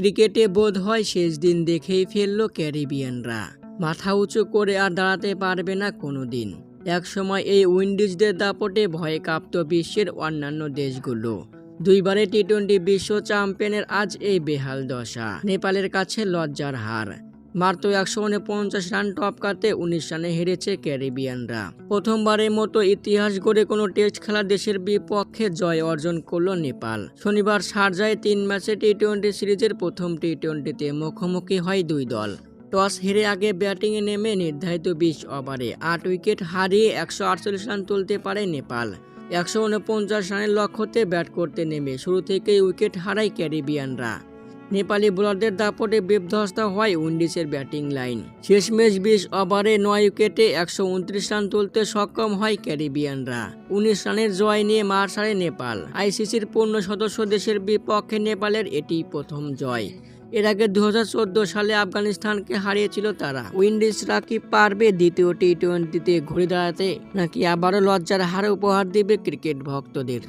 ক্রিকেটে বোধ হয় শেষ দিন দেখেই ফেলল ক্যারিবিয়ানরা। মাথা উঁচু করে আর দাঁড়াতে পারবে না কোনো কোনোদিন। একসময় এই উইন্ডিজদের দাপটে ভয়ে কাঁপত বিশ্বের অন্যান্য দেশগুলো। দুইবারে টি টোয়েন্টি বিশ্ব চ্যাম্পিয়নের আজ এই বেহাল দশা। নেপালের কাছে লজ্জার হার। মাত্র একশো উনপঞ্চাশ রান টপকাতে উনিশ রানে হেরেছে ক্যারিবিয়ানরা। প্রথমবারের মতো ইতিহাস গড়ে কোনো টেস্ট খেলা দেশের বিপক্ষে জয় অর্জন করল নেপাল। শনিবার শারজায় তিন ম্যাচে টি টোয়েন্টি সিরিজের প্রথম টি টোয়েন্টিতে মুখোমুখি হয় দুই দল। টস হেরে আগে ব্যাটিংয়ে নেমে নির্ধারিত বিশ ওভারে আট উইকেট হারিয়ে একশো আটচল্লিশ রান তুলতে পারে নেপাল। একশো উনপঞ্চাশ রানের লক্ষ্যতে ব্যাট করতে নেমে শুরু থেকেই উইকেট হারায় ক্যারিবিয়ানরা। নেপালি বোলারদের দাপটে বিধ্বস্ত হয় উইন্ডিজের ব্যাটিং লাইন। শেষমেশ বিশ ওভারে নয় উইকেটে একশো উনত্রিশ রান তুলতে সক্ষম হয় ক্যারিবিয়ানরা। উনিশ রানের জয় নিয়ে মার সারে নেপাল। আইসিসির পূর্ণ সদস্য দেশের বিপক্ষে নেপালের এটি প্রথম জয়। এর আগে দু হাজার চোদ্দ সালে আফগানিস্তানকে হারিয়েছিল তারা। উইন্ডিজরা কি পারবে দ্বিতীয় টি টোয়েন্টিতে ঘুরে দাঁড়াতে, নাকি আবারও লজ্জার হার উপহার দিবে ক্রিকেট ভক্তদের?